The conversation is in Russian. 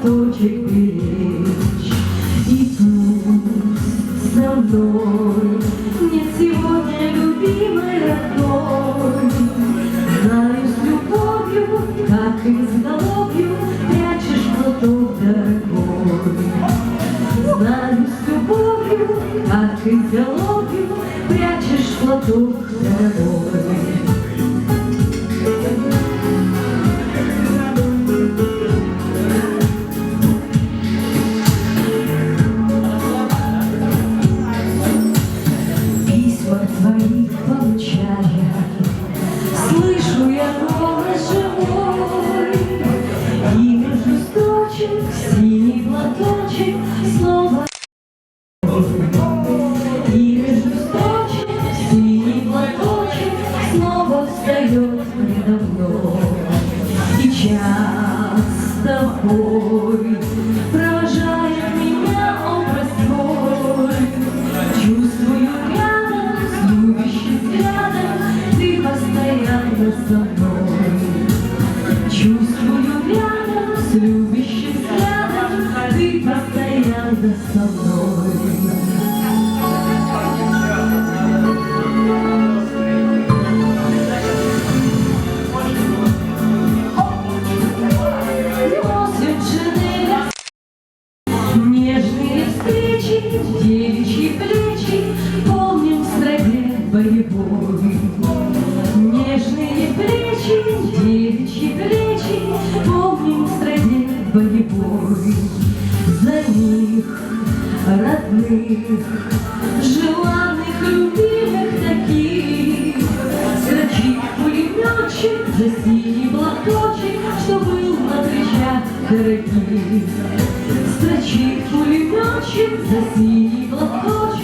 платочек беречь. И пусть со мной нет сегодня любимой родной. Знаю с любовью, как изголовью прячешь платок дорогой. Знаю с любовью, как изголовью прячешь платок дорогой. И часто в бой Провожает меня образ твой. Чувствую рядом с любящим взглядом Ты постоянно со мной. Чувствую рядом с любящим взглядом Ты постоянно со мной девичьи плечи Помним в стране боевой. Нежные плечи, девичьи плечи Помним в стране боевой. За них родных, желанных, любимых таких Строчит пулеметчик за синий платочек Что дорогих Строчит пулеметчик за синий платочек